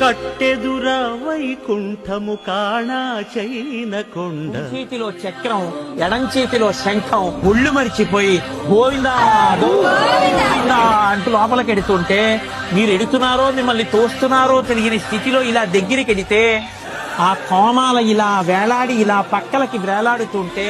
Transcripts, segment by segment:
కట్టెదుర వైకుంఠము కాణాచైన కొండ. చేతిలో చక్రం ఎడం చేతిలో శంఖం ఒళ్ళు మరిచిపోయి గోవిందా గోవిందా అంటూ లోపలికి ఎడుతుంటే మీరు ఎడుతున్నారో మిమ్మల్ని తోస్తున్నారో తెలియని స్థితిలో ఇలా దగ్గరికి ఎడితే ఆ కోమాల ఇలా వేలాడి ఇలా పక్కలకి వేలాడుతుంటే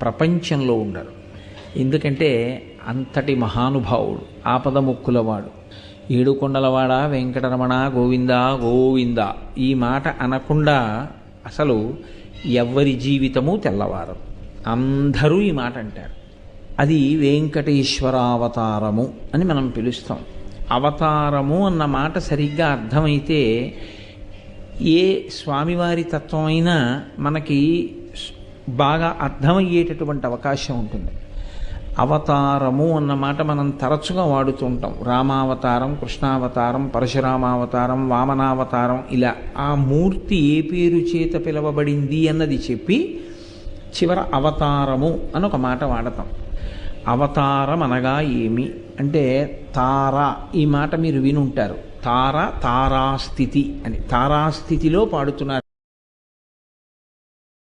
ప్రపంచంలో ఉండరు. ఎందుకంటే అంతటి మహానుభావుడు ఆపద ముక్కులవాడు ఏడుకొండలవాడ వెంకటరమణ గోవింద గోవింద ఈ మాట అనకుండా అసలు ఎవ్వరి జీవితము తెల్లవారు అందరూ ఈ మాట అంటారు. అది వెంకటేశ్వరావతారము అని మనం పిలుస్తాం. అవతారము అన్న మాట సరిగ్గా అర్థమైతే ఏ స్వామివారి తత్వం అయినా మనకి బాగా అర్థమయ్యేటటువంటి అవకాశం ఉంటుంది. అవతారము అన్న మాట మనం తరచుగా వాడుతూ ఉంటాం. రామావతారం కృష్ణావతారం పరశురామావతారం వామనావతారం ఇలా ఆ మూర్తి ఏ పేరు చేత పిలవబడింది అన్నది చెప్పి చివర అవతారము అని ఒక మాట వాడతాం. అవతారం అనగా ఏమి? అంటే తార ఈ మాట మీరు వినుంటారు. తార తారాస్థితి అని. తారాస్థితిలో పాడుతున్నారు